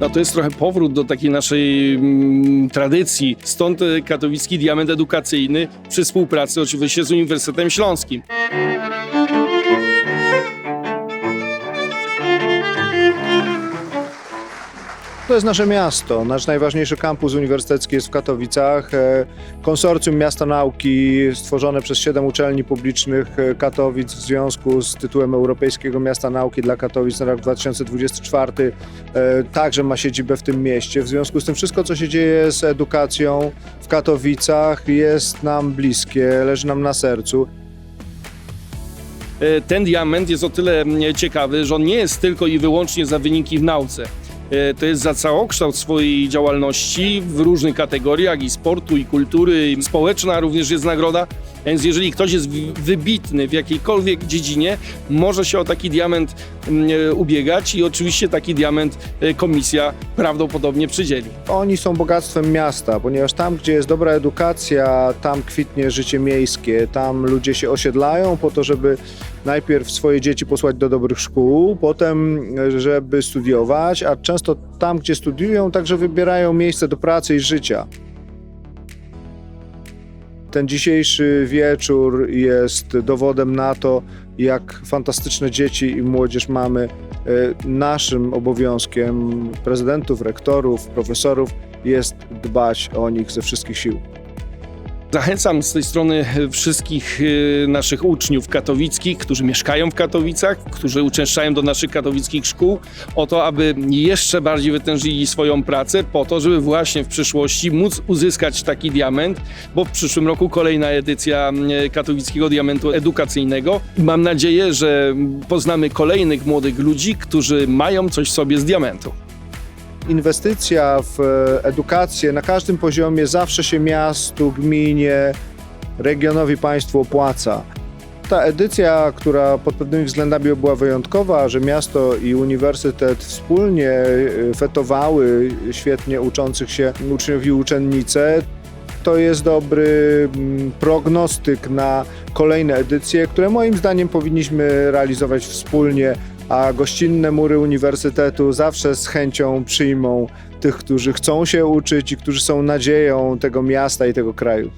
To jest trochę powrót do takiej naszej mm, tradycji. Stąd e, katowicki diament edukacyjny przy współpracy oczywiście z Uniwersytetem Śląskim. To jest nasze miasto. Nasz najważniejszy kampus uniwersytecki jest w Katowicach. E, Konsorcjum Miasta Nauki stworzone przez siedem uczelni publicznych e, Katowic w związku z tytułem Europejskiego Miasta Nauki dla Katowic na rok 2024 e, także ma siedzibę w tym mieście. W związku z tym wszystko, co się dzieje z edukacją w Katowicach jest nam bliskie, leży nam na sercu. Ten diament jest o tyle mm, ciekawy, że on nie jest tylko i wyłącznie za wyniki w nauce. E, To jest za całokształt swojej działalności w różnych kategoriach i sportu, i kultury, i społeczna również jest nagroda. Więc jeżeli ktoś jest wybitny w jakiejkolwiek dziedzinie, może się o taki diament mm, e, ubiegać i oczywiście taki diament e, komisja prawdopodobnie przydzieli. Oni są bogactwem miasta, ponieważ tam, gdzie jest dobra edukacja, tam kwitnie życie miejskie, tam ludzie się osiedlają po to, żeby najpierw swoje dzieci posłać do dobrych szkół, potem e, żeby studiować, a często tam, gdzie studiują, także wybierają miejsce do pracy i życia. Ten dzisiejszy wieczór jest dowodem na to, jak fantastyczne dzieci i młodzież mamy. E, Naszym obowiązkiem prezydentów, rektorów, profesorów jest dbać o nich ze wszystkich sił. Zachęcam z tej strony wszystkich e, naszych uczniów katowickich, którzy mieszkają w Katowicach, którzy uczęszczają do naszych katowickich szkół, o to, aby jeszcze bardziej wytężyli swoją pracę, po to, żeby właśnie w przyszłości móc uzyskać taki diament, bo w przyszłym roku kolejna edycja katowickiego diamentu edukacyjnego. Mam nadzieję, że poznamy kolejnych młodych ludzi, którzy mają coś sobie z diamentu. Inwestycja w e, edukację na każdym poziomie zawsze się miastu, gminie, regionowi, państwu opłaca. Ta edycja, która pod pewnymi względami była wyjątkowa, że miasto i uniwersytet wspólnie e, fetowały świetnie uczących się uczniów i uczennice, to jest dobry mm, prognostyk na kolejne edycje, które moim zdaniem powinniśmy realizować wspólnie, a gościnne mury uniwersytetu zawsze z chęcią przyjmą tych, którzy chcą się uczyć i którzy są nadzieją tego miasta i tego kraju.